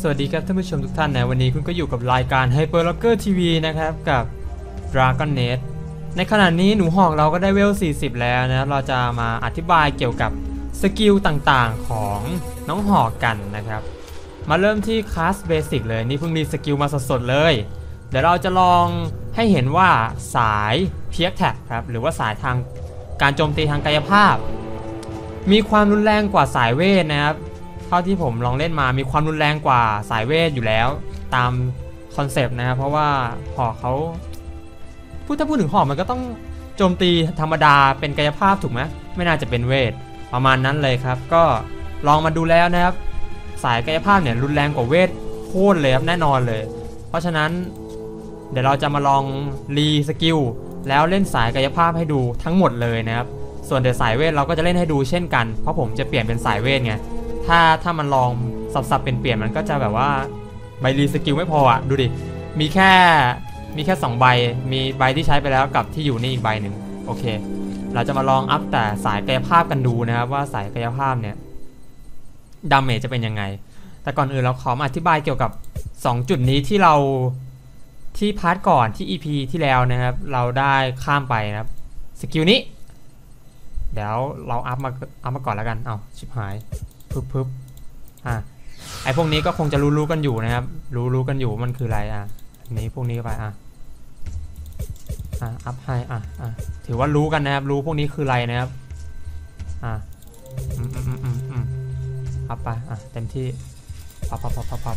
สวัสดีครับท่านผู้ชมทุกท่านนะวันนี้คุณก็อยู่กับรายการ Hyper Locker TV นะครับกับ Dragon Net ในขณะนี้หนูหอกเราก็ได้เวล 40 แล้วนะเราจะมาอธิบายเกี่ยวกับสกิลต่างๆของน้องหอกกันนะครับ มาเริ่มที่คลาสเบสิกเลยนี่เพิ่งรีสกิลมาสดๆเลย เดี๋ยวเราจะลองให้เห็นว่าสายเพียกแท็กครับหรือว่าสายทางการโจมตีทางกายภาพ มีความรุนแรงกว่าสายเวทนะครับ เท่าที่ผมลองเล่นมามีความรุนแรงกว่าสายเวทอยู่แล้ว ตามคอนเซปต์นะครับเพราะว่าหอกเขาพูดถ้าพูดถึงหอกมันก็ต้องโจมตีธรรมดาเป็นกายภาพถูกไหมไม่น่าจะเป็นเวทประมาณนั้นเลยครับ ก็ลองมาดูแล้วนะครับ สายกายภาพเนี่ยรุนแรงกว่าเวทโคตรเลยครับแน่นอนเลย เพราะฉะนั้นเดี๋ยวเราจะมาลองรีสกิลแล้วเล่นสายกายภาพให้ดูทั้งหมดเลยนะครับ ส่วนเดี๋ยวสายเวทเราก็จะเล่นให้ดูเช่นกัน เพราะผมจะเปลี่ยนเป็นสายเวทไง ถ้าถ้ามันลองสับๆเป็นเปลี่ยนๆมันก็จะแบบว่าใบรีสกิลไม่พออะดูดิมีแค่มีแค่ 2 ใบ มีใบที่ใช้ไปแล้วกับที่อยู่นี่อีกใบหนึ่งโอเค เราจะมาลองอัพแต่สายกายภาพกันดูนะครับว่าสายกายภาพเนี่ยดาเมจจะเป็นยังไง แต่ก่อนอื่นเราขอมาอธิบายเกี่ยวกับ 2 จุดนี้ที่เราที่พาร์ทก่อนที่ EP ที่แล้วนะครับ เราได้ข้ามไปนะครับสกิลนี้ เดี๋ยวเราอัพมาอัพมาก่อนแล้วกัน เอาชิบหาย พึบพึบอะไอพวกนี้ก็คงจะรู้รู้กันอยู่นะครับ รู้รู้กันอยู่มันคืออะไรอะนี้พวกนี้ไปอะอะอัพให้อะอะถือว่ารู้กันนะครับ รู้พวกนี้คืออะไรนะครับอะอืมอืมอืมอืมอัพไปอะเต็มที่พับพับพับพับพับ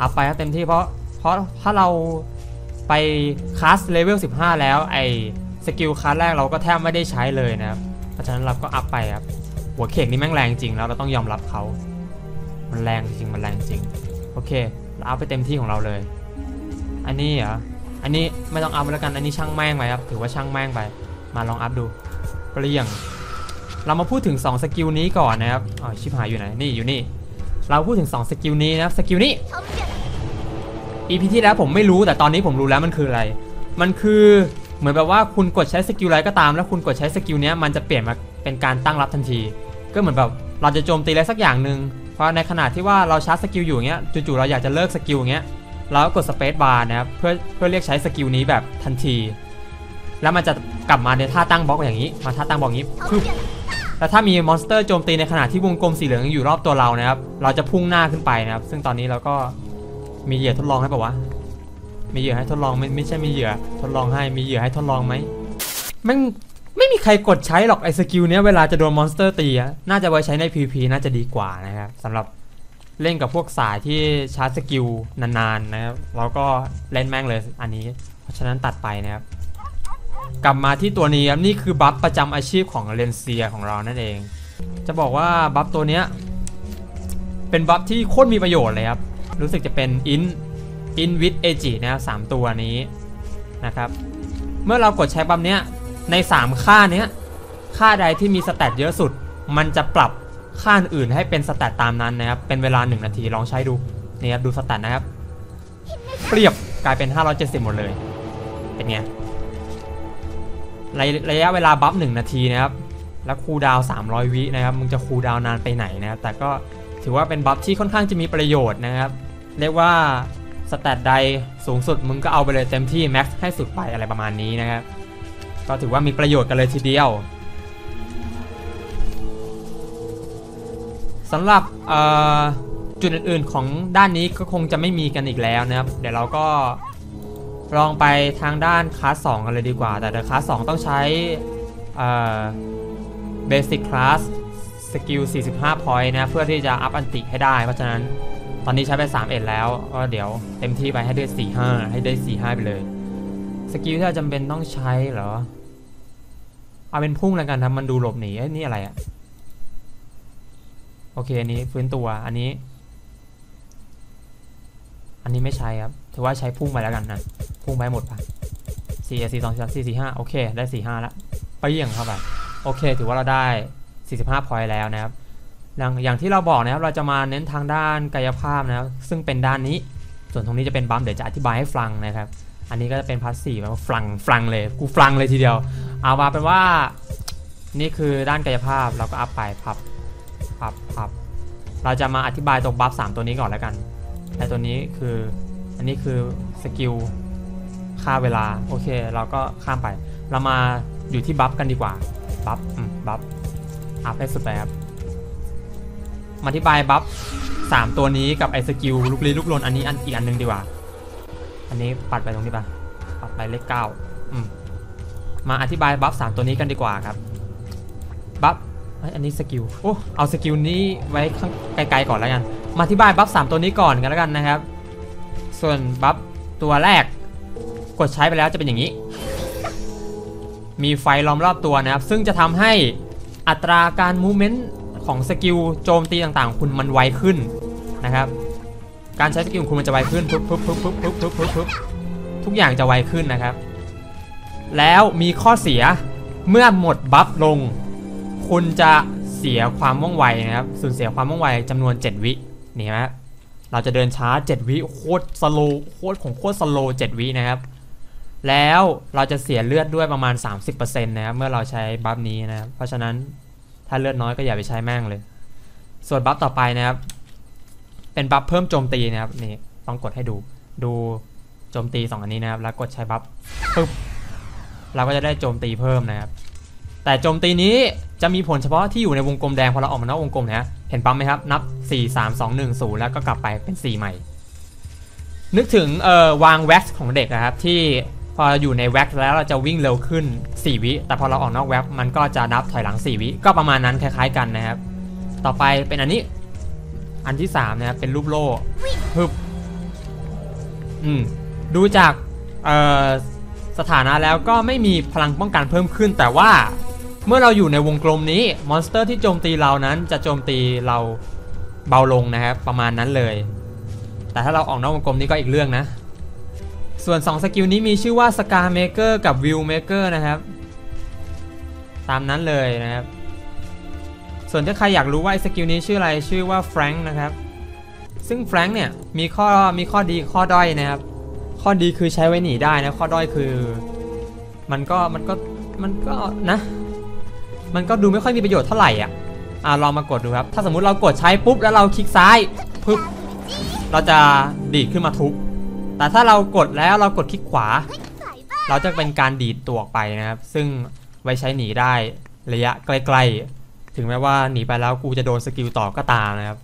อัพไปครับเต็มที่เพราะเพราะถ้าเราไปคลาสเลเวล15 แล้วไอสกิลคลาสแรกเราก็แทบไม่ได้ใช้เลยนะครับเพราะฉะนั้นเราก็อัพไปครับ หัวเข่งนี่แม่งแรงจริงแล้วเราต้องยอมรับเขา มันแรงจริงมันแรงจริง โอเคเราเอัพไปเต็มที่ของเราเลย อันนี้เหรอ อันนี้ไม่ต้องเอัพแล้วกัน อันนี้ช่างแม่งไปครับ ถือว่าช่างแม่งไป มาลองอัพดู เปลี่ยง เรามาพูดถึง 2 สกิลนี้ก่อนนะครับ อ๋อชิบหายอยู่ไหน นี่อยู่นี่ เราพูดถึง 2 สกิลนี้นะครับ สกิลนี้ EP ที่แล้วผมไม่รู้ แต่ตอนนี้ผมรู้แล้วมันคืออะไร มันคือเหมือนแบบว่าคุณกดใช้สกิลอะไรก็ตาม แล้วคุณกดใช้สกิลนี้มันจะเปลี่ยนมาเป็นการตั้งรับทันที ก็เหมือนแบบเราจะโจมตีอะไรสักอย่างหนึ่งเพราะในขณะที่ว่าเราชาร์จสกิลอยู่อย่างเงี้ยจู่ๆเราอยากจะเลิกสกิลอย่างเงี้ยเราก็กดสเปซบาร์นะครับเพื่อเพื่อเรียกใช้สกิลนี้แบบทันที แล้วมันจะกลับมาในท่าตั้งบล็อกอย่างนี้ มาท่าตั้งบล็อกอย่างนี้ปึ๊บแล้วถ้ามีมอนสเตอร์โจมตีในขณะที่วงกลมสีเหลืองอยู่รอบตัวเรานะครับ เราจะพุ่งหน้าขึ้นไปนะครับ ซึ่งตอนนี้เราก็มีเหยื่อทดลองให้ป่าวะ มีเหยื่อให้ทดลองไม่ไม่ใช่มีเหยื่อทดลองให้ มีเหยื่อให้ทดลองไหมแม่ง ไม่มีใครกดใช้หรอกไอ้สกิลเนี้ยเวลาจะโดนมอนสเตอร์ตีอะน่าจะไว้ใช้ใน PVP น่าจะดีกว่านะครับสำหรับเล่นกับพวกสายที่ชาร์จสกิลนานๆนะครับเราก็เล่นแม่งเลยอันนี้ เพราะฉะนั้นตัดไปนะครับ กลับมาที่ตัวนี้ครับนี่คือบัฟประจำอาชีพของเลนเซียของเรานั่นเอง จะบอกว่าบัฟตัวเนี้ยเป็นบัฟที่โคตรมีประโยชน์เลยครับ รู้สึกจะเป็นอินอินวิดเอจินะครับสามตัวนี้นะครับ เมื่อเรากดใช้บัมเนี้ย ใน 3 ค่าเนี้ยค่าใดที่มีสแตทเยอะสุด มันจะปรับค่าอื่นให้เป็นสแตทตามนั้นนะครับ เป็นเวลา 1 นาทีลองใช้ดูนี่ครับดูสแตทนะครับ เปรียบกลายเป็น 570 หมดเลย เป็นไงระยะระยะเวลาบัฟ1นาทีนะครับ แล้วคูดาว 300 วินะครับ มึงจะคูดาวน์นานไปไหนนะครับ แต่ก็ถือว่าเป็นบัฟที่ค่อนข้างจะมีประโยชน์นะครับ เรียกว่าสแตทใดสูงสุดมึงก็เอาไปเลยเต็มที่แม็กซ์ให้สุดไปอะไรประมาณนี้นะครับ ก็ถือว่ามีประโยชน์กันเลยทีเดียวสำหรับจุดอื่นๆของด้านนี้ก็คงจะไม่มีกันอีกแล้วนะครับ เดี๋ยวเราก็ลองไปทางด้านคลาส2กันเลยดีกว่า แต่เดี๋ยวคลาส2ต้องใช้เบสิกคลาสสกิล 45 point นะ เพื่อที่จะอัพอันติให้ได้ เพราะฉะนั้นตอนนี้ใช้ไป 3 เอ็ดแล้ว ก็เดี๋ยวเต็มที่ไปให้ได้ 4 5 ให้ได้ 4 5 ไปเลย สกิลที่เราจำเป็นต้องใช้เหรอ เอาเป็นพุ่งแล้วกันทำมันดูหลบหนีเอ้นี่อะไรอะโอเคอันนี้ฟื้นตัวอันนี้ อันนี้ไม่ใช้ครับถือว่าใช้พุ่งไปแล้วกันนะพุ่งไปหมดไปสี่สี่สองสี่สี่ห้าโอเค ได้สี่ห้าแล้วไปเยี่ยงเข้าไปโอเค ถือว่าเราได้45พอยแล้วนะครับอย่างอย่างที่เราบอกนะครับเราจะมาเน้นทางด้านกายภาพนะครับซึ่งเป็นด้านนี้ ส่วนตรงนี้จะเป็นบัมเดี๋ยวจะอธิบายให้ฟังนะครับ อันนี้ก็จะเป็นพาสซีฟแบบว่าฟังฟังเลยกูฟังเลยทีเดียว เอามาเป็นว่านี่คือด้านกายภาพเราก็อัพไปพับพับพับเราจะมาอธิบายตัวบัฟสามตัวนี้ก่อนแล้วกันไอตัวนี้คืออันนี้คือสกิลค่าเวลาโอเคเราก็ข้ามไป เรามาอยู่ที่บัฟกันดีกว่าบัฟอืมบัฟอัพให้สุดไปครับมาอธิบายบัฟสามตัวนี้กับไอสกิลลูกลี้ลูกลนอันนี้อันอีกอันหนึงดีกว่า อันนี้ปัดไปตรงนี้ปะปัดไปเลขเก้ามาอธิบายบัฟสามตัวนี้กันดีกว่าครับ บัฟอันนี้สกิล โอ้ เอาสกิลนี้ไว้ข้างไกลๆก่อนแล้วกัน มาอธิบายบัฟสามตัวนี้ก่อนกันแล้วกันนะครับ ส่วนบัฟตัวแรก กดใช้ไปแล้วจะเป็นอย่างนี้ มีไฟล้อมรอบตัวนะครับ ซึ่งจะทำให้อัตราการมูเมนต์ของสกิลโจมตีต่างๆ คุณมันไวขึ้นนะครับ การใช้สกิลของคุณมันจะไวขึ้นปุ๊บปุ๊บปุ๊บปุ๊บปุ๊บปุ๊บปุ๊บปุ๊บทุกอย่างจะไวขึ้นนะครับ แล้วมีข้อเสียเมื่อหมดบัฟลง คุณจะเสียความว่องไวนะครับสูญเสียความว่องไวจำนวน 7 วินี่เห็นไหมเราจะเดินช้า 7 วิโคตรสโลโคตรของโคตรสโล7วินะครับแล้วเราจะเสียเลือดด้วยประมาณ 30%นะครับเมื่อเราใช้บัฟนี้นะครับเพราะฉะนั้นถ้าเลือดน้อยก็อย่าไปใช้แม่งเลย ส่วนบัฟต่อไปนะครับ เป็นบัฟเพิ่มโจมตีนะครับนี่ต้องกดให้ดูดูโจมตี2อันนี้นะครับแล้วกดใช้บัฟปึ๊บเราก็จะได้โจมตีเพิ่มนะครับ แต่โจมตีนี้จะมีผลเฉพาะที่อยู่ในวงกลมแดงพอเราออกมานอกวงกลมนะเห็นปั๊มไหมครับนับ 4 3 2 1 0 แล้วก็กลับไปเป็น 4 ใหม่ นึกถึงเอ่อวางแว็กซ์ของเด็กนะครับที่พออยู่ในแว็กซ์แล้วเราจะวิ่งเร็วขึ้น 4 วิ แต่พอเราออกนอกแว็กซ์มันก็จะนับถอยหลัง 4 วิ ก็ประมาณนั้นคล้ายๆกันนะครับ ต่อไปเป็นอันนี้ อันที่3นะครับเป็นรูปโล่ฮึบอืมดูจากเอ่อสถานะแล้วก็ไม่มีพลังป้องกันเพิ่มขึ้น แต่ว่าเมื่อเราอยู่ในวงกลมนี้มอนสเตอร์ที่โจมตีเรานั้นจะโจมตีเราเบาลงนะครับประมาณนั้นเลย แต่ถ้าเราออกนอกวงกลมนี้ก็อีกเรื่องนะ ส่วน 2 สกิลนี้มีชื่อว่า Scar Maker กับ Will Maker นะครับ ตามนั้นเลยนะครับ ส่วนถ้าใครอยากรู้ว่าไอ้สกิลนี้ชื่ออะไรชื่อว่า Frank นะครับ ซึ่ง Frank เนี่ยมีข้อมีข้อดีข้อด้อยนะครับ ข้อดีคือใช้ไว้หนีได้นะข้อด้อยคือ มันก็มันก็มันก็นะ มันก็ดูไม่ค่อยมีประโยชน์เท่าไหร่อะอ่าลองมากดดูครับ ถ้าสมมุติเรากดใช้ปุ๊บแล้วเราคลิกซ้ายปุ๊บเราจะดีดขึ้นมาทุบแต่ถ้าเรากดแล้วเรากดคลิกขวา เราจะเป็นการดีดตัวออกไปนะครับ ซึ่งไว้ใช้หนีได้ระยะใกลๆ ถึงแม้ว่าหนีไปแล้วกูจะโดนสกิลต่อก็ตามนะครับ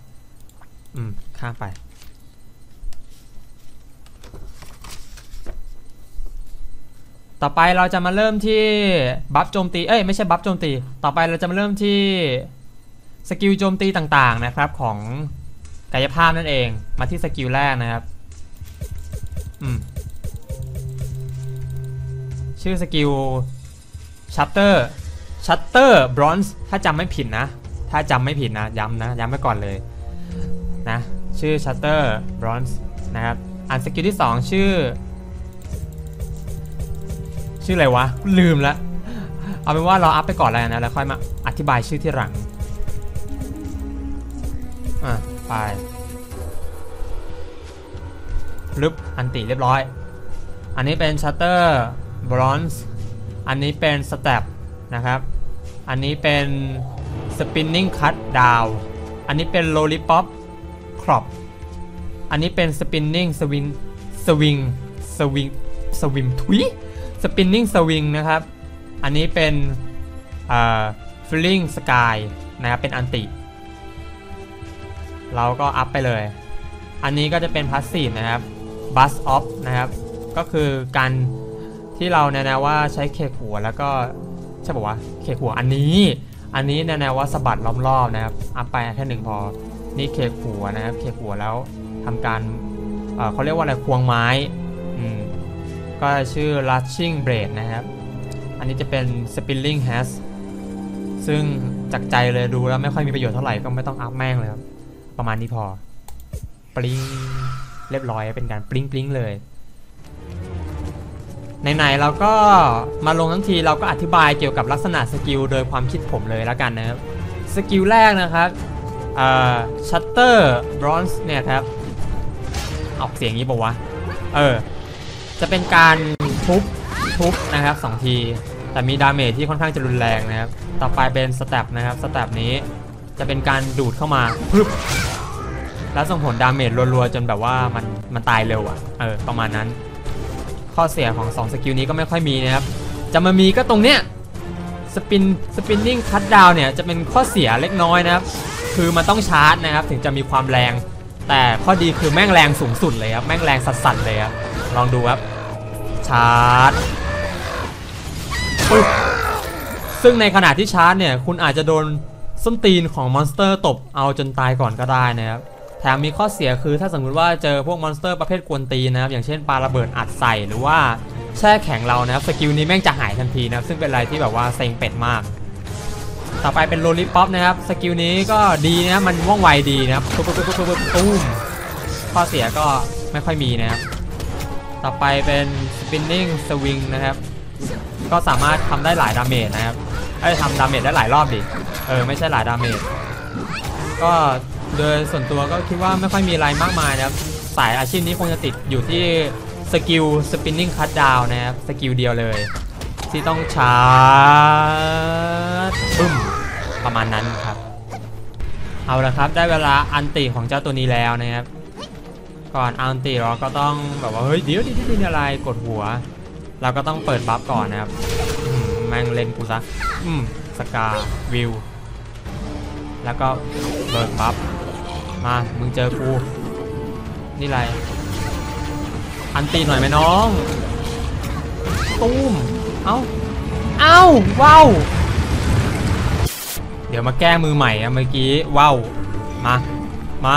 อืม ข้ามไป ต่อไปเราจะมาเริ่มที่บัฟโจมตี เอ้ยไม่ใช่บัฟโจมตี ต่อไปเราจะมาเริ่มที่สกิลโจมตีต่างๆนะครับของกายภาพนั่นเอง มาที่สกิลแรกนะครับ อืม ชื่อสกิลชัตเตอร์ ชัตเตอร์บรอนซ์ถ้าจำไม่ผิดนะ ถ้าจำไม่ผิดนะย้ำนะย้ำไว้ก่อนเลยนะชื่อชัตเตอร์บรอนซ์นะครับอันสกิลที่ 2 ชื่อ ชื่ออะไรวะ ลืมละเอาเป็นว่าเราอัพไปก่อนแล้วนะ แล้วค่อยมาอธิบายชื่อที่หลังอะไปลึบอันติเรียบร้อย อันนี้เป็นชัตเตอร์บรอนซ์อันนี้เป็นสเต็ป นะครับ อันนี้เป็น spinning cut down อันนี้เป็น lollipop crop อันนี้เป็น spinning swing swing swing swing t w i spinning swing นะครับ อันนี้เป็น filling sky นะครับ เป็นอันติ เราก็อัพไปเลย อันนี้ก็จะเป็น passive นะครับ bust off นะครับ ก็คือการที่เราแนะนำว่าใช้เขกหัวแล้วก็ ใช่ป่าวะเคหัวอันนี้ อันนี้แนวว่าสะบัดล้อมรอบนะครับอัพไปแค่หนึ่งพอ นี่เคหัวนะครับเคหัวแล้วทำการเอ่อเขาเรียกว่าอะไรควงไม้อืมก็ชื่อ Lashing Blade นะครับ อันนี้จะเป็น Spilling Has ซึ่งจากใจเลยดูแล้วไม่ค่อยมีประโยชน์เท่าไหร่ก็ไม่ต้องอัพแม่งเลยครับ ประมาณนี้พอ ปริ้งเรียบร้อยเป็นการปริ้งปริ้งเลย ไหนๆเราก็มาลงทั้งทีเราก็อธิบายเกี่ยวกับลักษณะสกิลโดยความคิดผมเลยแล้วกันนะครับสกิลแรกนะครับชัตเตอร์บรอนซ์เนี่ยครับออกเสียงนี้บอกว่าเออ จะเป็นการทุบทุบนะครับสองที แต่มีดาเมจที่ค่อนข้างจะรุนแรงนะครับ ต่อไปเป็นสเต็ปนะครับสเต็ปนี้จะเป็นการดูดเข้ามาพึบแล้วส่งผลดาเมจรัวๆ จนแบบว่ามันมันตายเร็วอะ่ะเออประมาณนั้น ข้อเสียของ2สกิลนี้ก็ไม่ค่อยมีนะครับ จะมามีก็ตรงเนี้ยสปินสปินนิ่งคัตดาวเนี่ยจะเป็นข้อเสียเล็กน้อยนะครับ คือมันต้องชาร์จนะครับ ถึงจะมีความแรง แต่ข้อดีคือแม่งแรงสูงสุดเลยครับ แม่งแรงสัสๆเลยครับ ลองดูครับ ชาร์จ ซึ่งในขณะที่ชาร์จเนี่ย คุณอาจจะโดนส้นตีนของมอนสเตอร์ตบเอาจนตายก่อนก็ได้นะครับ ถมมีข้อเสียคือถ้าสมมุติว่าเจอพวกมอนสเตอร์ประเภทกวนตีนะครับ อย่างเช่นปลาระเบิดอัดใส่หรือว่าแช่แข็งเรานะครับสกิลนี้แม่งจะหายทันทีนะครับซึ่งเป็นอะไรที่แบบว่าเซ็งเป็ดมาก ต่อไปเป็นโลลิป๊อปนะครับสกิลนี้ก็ดีนะมันว่องไวดีนะครับปุ๊บปุ๊บปุ๊บปุ๊บปุ๊บตุ้มข้อเสียก็ไม่ค่อยมีนะครับต่อไปเป็น spinning swing นะครับก็สามารถทำได้หลายดาเมจนะครับเอ้ทำดาเมจได้หลายรอบดิเออไม่ใช่หลายดาเมจก็ โดยส่วนตัวก็คิดว่าไม่ค่อยมีอะไรมากมายนะครับ สายอาชีพนี้คงจะติดอยู่ที่สกิล spinning cut down นะครับ สกิลเดียวเลย ที่ต้องชาร์จปึ้มประมาณนั้นครับ เอาละครับได้เวลาอันติของเจ้าตัวนี้แล้วนะครับ ก่อนอันติเราก็ต้องแบบว่าเฮ้ยเดี๋ยวเดี๋ยวเดี๋ยวอะไรกดหัว เราก็ต้องเปิดบัฟก่อนนะครับมแม่งเล่นกูซะอืมสกาวิวแล้วก็เบิร์ดบัฟ มา มึงเจอกู นี่ไร อันตีหน่อยไหมน้องตุ้มเอ้า เอ้า ว้าว เดี๋ยวมาแก้มือใหม่อะเมื่อกี้ ว้าว มา มา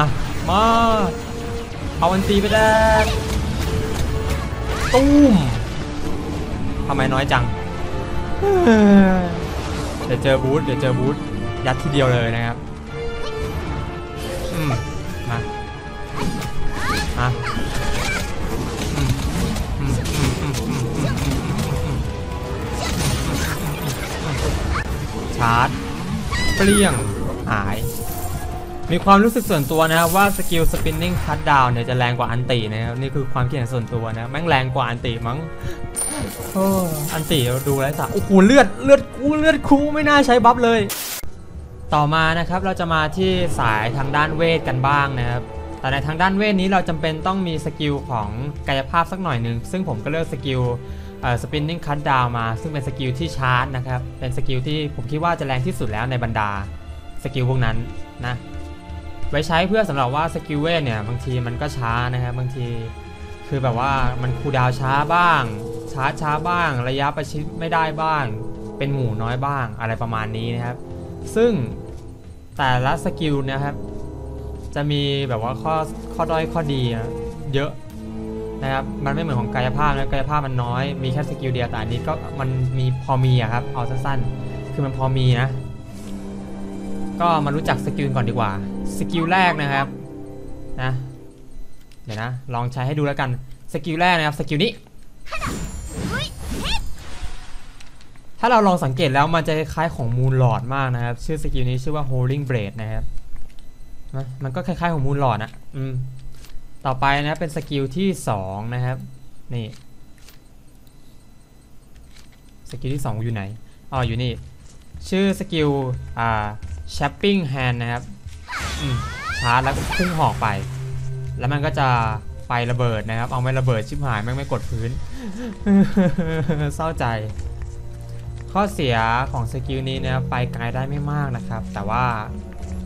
มา เอาอันตีไปได้ตุ้มทำไมน้อยจัง เดี๋ยวเจอบูธเดี๋ยวเจอบูธยัดทีเดียวเลยนะครับืมมามาชาร์จเปลี่ยงหาย มีความรู้สึกส่วนตัวนะครับว่าสกิลสปินนิ่งคัตดาวเนี่ยจะแรงกว่าอันตีนะครับนี่คือความคิดเห็นส่วนตัวนะแม่งแรงกว่าอันตีมั้งอันตีเราดูแล้วสะโอ้โหเลือดเลือดกูเลือดคูไม่น่าใช้บัฟเลย ต่อมานะครับเราจะมาที่สายทางด้านเวทกันบ้างนะครับ แต่ในทางด้านเวทนี้เราจำเป็นต้องมีสกิลของกายภาพสักหน่อยหนึ่งซึ่งผมก็เลือกสกิลเอ่อ spinning cut down มา ซึ่งเป็นสกิลที่ชาร์จนะครับ เป็นสกิลที่ผมคิดว่าจะแรงที่สุดแล้วในบรรดาสกิลพวกนั้นนะ ไว้ใช้เพื่อสำหรับว่าสกิลเวทเนี่ยบางทีมันก็ช้านะครับบางทีคือแบบว่ามันคูดาวช้าบ้างชาร์จช้าบ้าง ระยะประชิดไม่ได้บ้าง เป็นหมู่น้อยบ้างอะไรประมาณนี้นะครับ ซึ่งแต่ละสกิลนะครับ จะมีแบบว่าข้อข้อด้อยข้อดีเยอะนะครับ มันไม่เหมือนของกายภาพนะกายภาพมันน้อย มีแค่สกิลเดียวแต่อันนี้ก็มันมีพอมีอะครับ เอาสั้นๆ คือมันพอมีนะ ก็มารู้จักสกิลก่อนดีกว่า สกิลแรกนะครับ นะ เดี๋ยวนะ ลองใช้ให้ดูแล้วกัน สกิลแรกนะครับ สกิลนี้ ถ้าเราลองสังเกตแล้วมันจะคล้ายของมูลหลอดมากนะครับ ชื่อสกิลนี้ชื่อว่า holding blade นะครับนะมันก็คล้ายๆของมูลหลอดอะอืมต่อไปนะเป็นสกิลที่2นะครับนี่สกิลที่ 2 อยู่ไหนอ๋ออยู่นี่ ชื่อสกิลอ่า shapping hand นะครับอืมชาร์จแล้วพุ่งหอกไป แล้วมันก็จะไประเบิดนะครับ เอาไม่ระเบิดชิบหายแม่งไม่กดพื้นเศร้าใจ ข้อเสียของสกิลนี้นะครับไปไกลได้ไม่มากนะครับ แต่ว่า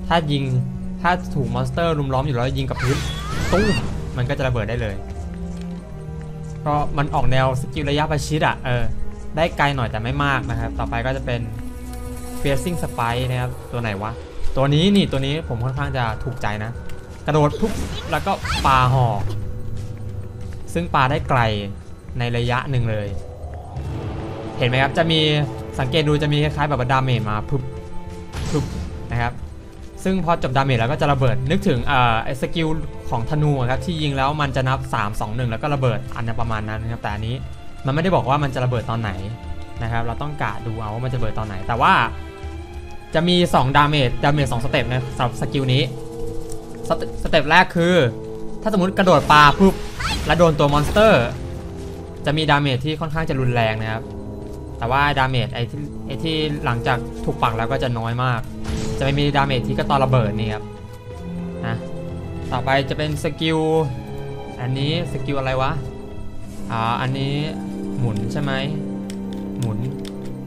ถ้ายิงถ้าถูกมอนสเตอร์รุมล้อมอยู่แล้วยิงกับพื้นตุ้มมันก็จะระเบิดได้เลยก็มันออกแนวสกิลระยะประชิดอะเออได้ไกลหน่อยแต่ไม่มากนะครับ ต่อไปก็จะเป็น Piercing Spike นะครับ ตัวไหนวะ ตัวนี้นี่ตัวนี้ผมค่อนข้างจะถูกใจนะ กระโดดปุ๊บแล้วก็ปาหอกซึ่งปาได้ไกลในระยะหนึ่งเลย ห็นไหมครับจะมีสังเกตดูจะมีคล้ายๆแบบดาเมจมาพึบพึบนะครับซึ่งพอจบดาเมจแล้วก็จะระเบิดนึกถึงเอ่อสกิลของธนูครับที่ยิงแล้วมันจะนับ 3 2 1 แล้วก็ระเบิดอันนั้ประมาณนั้นนะครับแต่อันนี้มันไม่ได้บอกว่ามันจะระเบิดตอนไหนนะครับเราต้องกะดูเอาว่ามันจะระเบิดตอนไหน แต่ว่าจะมี 2 ดาเมจดาเมจ2สเต็ปนะสำหรับสกิลนี้สเตสเต็ปแรกคือ ถ้าสมมติกระโดดปลาปุ๊บแล้วโดนตัวมอนสเตอร์ จะมีดาเมจที่ค่อนข้างจะรุนแรงนะครับ แต่ว่าดาเมจไอ้ที่ไอ้ที่หลังจากถูกปักแล้วก็จะน้อยมากจะจะไม่มีดาเมจที่ก็ตอนระเบิดนี่ครับนะต่อไปจะเป็นสกิลอันนี้สกิลอะไรวะอ่าอันนี้หมุนใช่ไหมหมุน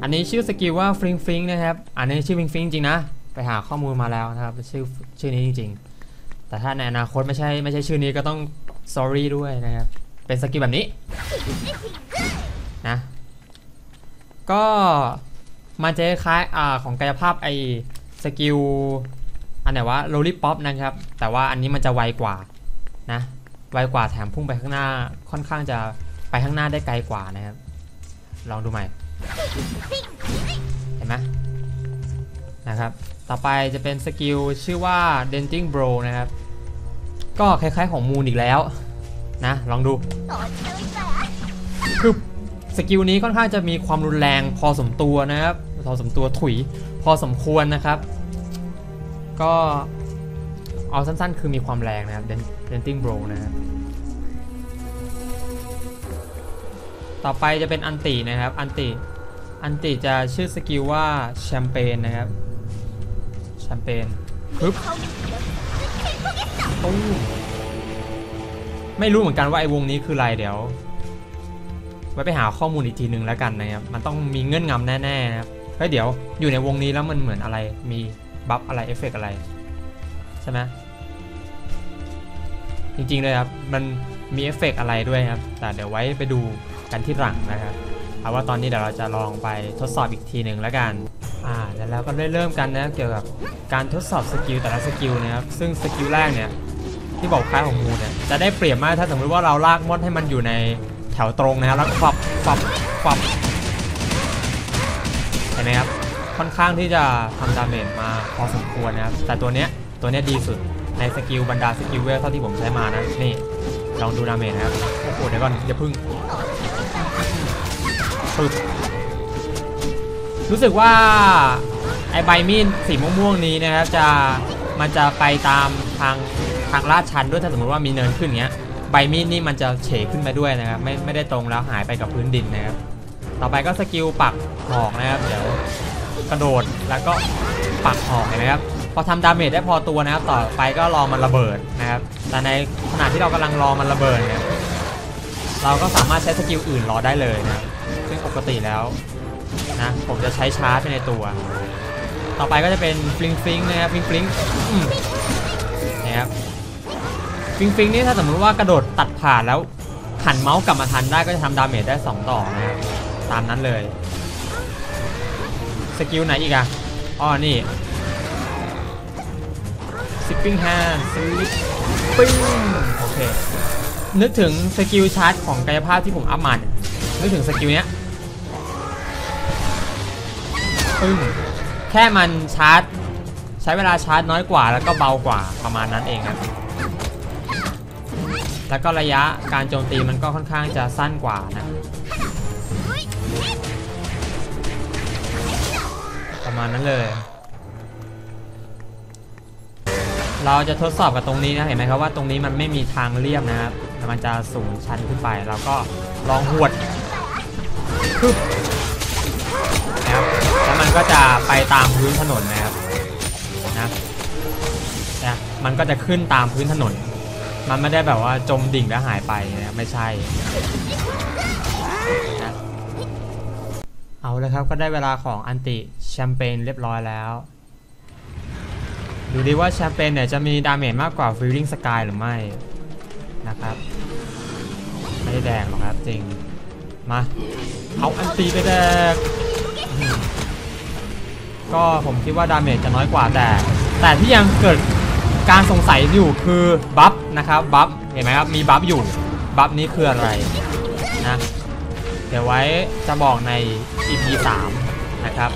อันนี้ชื่อสกิลว่าฟริงฟริงนะครับอันนี้ชื่อฟริงฟริงจริงนะไปหาข้อมูลมาแล้วนะครับชื่อชื่อนี้จริง ๆ แต่ถ้าในอนาคตไม่ใช่ไม่ใช่ชื่อนี้ก็ต้อง sorry ด้วยนะครับเป็นสกิลแบบนี้นะ ก็มันจะคล้ายอ่าของกายภาพไอสกิลอันไหนวะ lollipop นะครับ แต่ว่าอันนี้มันจะไวกว่านะไวกว่าแถมพุ่งไปข้างหน้าค่อนข้างจะไปข้างหน้าได้ไกลกว่านะครับ ลองดูใหม่ เห็นไหมนะครับ ต่อไปจะเป็นสกิลชื่อว่า denting bro นะครับ ก็คล้ายๆของมูนอีกแล้วนะ ลองดูคือ สกิลนี้ค่อนข้างจะมีความรุนแรงพอสมตัวนะครับพอสมตัวถุยพอสมควรนะครับ ก็เอาสั้นๆ คือมีความแรงนะครับ Dent- denting bro นะครับต่อไปจะเป็นอันตินะครับ อันติ อันติจะชื่อสกิลว่าแชมเปญนะครับ แชมเปญปึ๊บตู้มไม่รู้เหมือนกันว่าไอ้วงนี้คืออะไรเดี๋ยว ไว้ไปหาข้อมูลอีกทีหนึ่งแล้วกันนะครับ มันต้องมีเงื่อนงำแน่ๆนะครับเฮ้ยเดี๋ยวอยู่ในวงนี้แล้วมันเหมือนอะไร มีบัฟอะไรเอฟเฟกอะไร ใช่ไหมจริงๆเลยครับ มันมีเอฟเฟกอะไรด้วยครับ แต่เดี๋ยวไว้ไปดูกันที่หลังนะครับเอาว่าตอนนี้เดี๋ยวเราจะลองไปทดสอบอีกทีหนึ่งแล้วกัน อ่าแล้วเราก็ได้เริ่มกันนะเกี่ยวกับการทดสอบสกิลแต่ละสกิลนะครับ ซึ่งสกิลแรกเนี่ยที่บอกคล้ายของมูเนี่ยจะได้เปรียบมากถ้าสมมติว่าเราลากมดให้มันอยู่ใน แถวตรงนะครับแล้วฟับฟับฟับเห็นไหมครับค่อนข้างที่จะทำดาเมจมาพอสมควรนะครับแต่ตัวเนี้ยตัวเนี้ยดีสุดในสกิลบรรดาสกิลเวลเท่าที่ผมใช้มานะนี่ลองดูดาเมจนะครับโอ้โหเดี๋ยวก่อนอย่าพึ่งปึ๊บรู้สึกว่าไอใบมีดสีม่วงๆนี้นะครับจะมันจะไปตามทางทางลาดชันด้วยถ้าสมมติว่ามีเนินขึ้นอย่างเงี้ย ใบมีดนี่มันจะเฉขึ้นไปด้วยนะครับไม่ไม่ได้ตรงแล้วหายไปกับพื้นดินนะครับ ต่อไปก็สกิลปักหอกนะครับ เดี๋ยวกระโดดแล้วก็ปักหอกเห็นไหมครับ พอทำดาเมจได้พอตัวนะครับ ต่อไปก็รอมันระเบิดนะครับ แต่ในขณะที่เรากำลังรอมันระเบิดเนี่ยเราก็สามารถใช้สกิลอื่นรอได้เลยนะซึ่งปกติแล้วนะผมจะใช้ชาร์จไปในตัว ต่อไปก็จะเป็นฟลิงฟลิงนะครับฟลิงฟลิงนะครับ ฟิงฟิงนี่ถ้าสมมติว่ากระโดดตัดผ่านแล้วหันเมาส์กลับมาทันได้ก็จะทำดาเมจได้ 2 ต่อนะครับตามนั้นเลย สกิลไหนอีกอะอ๋อนี่ซิปปิ้งแฮนด์สลิปปิ้งโอเค นึกถึงสกิลชาร์จของกายภาพที่ผมอัพมาเนี่ยนึกถึงสกิลเนี้ยปึ้งแค่มันชาร์จ ใช้เวลาชาร์จน้อยกว่าแล้วก็เบากว่าประมาณนั้นเองครับ แล้วก็ระยะการโจมตีมันก็ค่อนข้างจะสั้นกว่านะ ประมาณนั้นเลย เราจะทดสอบกับตรงนี้นะเห็นไหมครับว่าตรงนี้มันไม่มีทางเรียบนะครับมันจะสูงชันขึ้นไปเราก็ลองหวดนะครับแล้วมันก็จะไปตามพื้นถนนนะครับนะนะมันก็จะขึ้นตามพื้นถนน มันไม่ได้แบบว่าจมดิ่งแล้วหายไปนะไม่ใช่นะเอาเลยครับก็ได้เวลาของอันติแชมเปญเรียบร้อยแล้ว ดูดีว่าแชมเปญเนี่ยจะมีดาเมจมากกว่าฟิลลิ่งสกายหรือไม่นะครับไม่ได้แดงหรอกครับจริง มาเอาอันตีไปแดกก็ผมคิดว่าดาเมจจะน้อยกว่าแต่ แต่ที่ยังเกิด การสงสัยอยู่คือบัฟนะครับบัฟเห็นไหมครับมีบัฟอยู่บัฟนี้คืออะไรนะเดี๋ยวไว้จะบอกใน EP 3นะครับ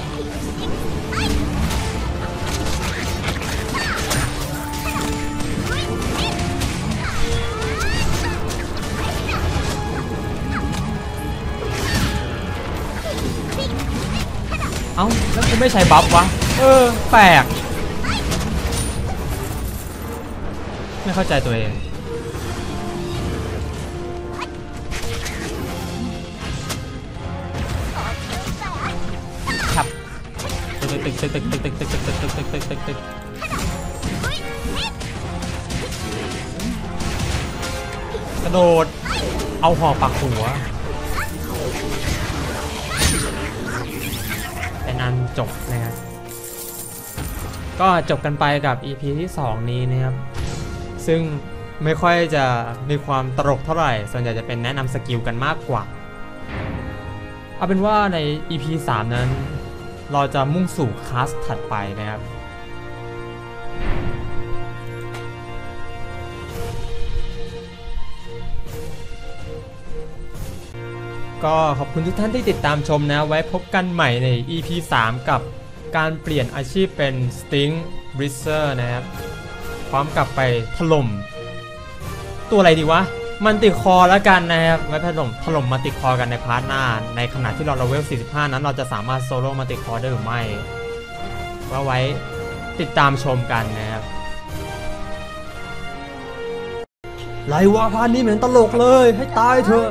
เอ้าแล้วกูไม่ใช้บัฟวะ เออ แปลก ไม่เข้าใจตัวเอง ครับตึ๊ดตึ๊ดตึกตึกตึกตึกตึกตึกตึกตึกตึกตึกตึกตึกกระโดด เอาหอกปักหัวเป็นอันจบนะครับก็จบกันไปกับ EP ที่ 2 นี้นะครับ ซึ่งไม่ค่อยจะมีความตลกเท่าไหร่ ส่วนใหญ่จะเป็นแนะนำสกิลกันมากกว่า เอาเป็นว่าใน EP 3 นั้น เราจะมุ่งสู่คลาสถัดไปนะครับก็ขอบคุณทุกท่านที่ติดตามชมนะ ไว้พบกันใหม่ใน EP 3 กับการเปลี่ยนอาชีพเป็น Sting b r i z e r นะครับ พร้อมกับไปถล่ม ตัวอะไรดีวะมันติคอแล้วกันนะครับไว้ถล่มถล่มมันติคอกันในพาร์ทหน้า ในขณะที่เราเลเวล 45 นั้นเราจะสามารถโซโล่มันติคอได้หรือไม่ว่าไว้ติดตามชมกันนะครับไรวะพาร์ทนี้เหมือนตลกเลยให้ตายเถอะ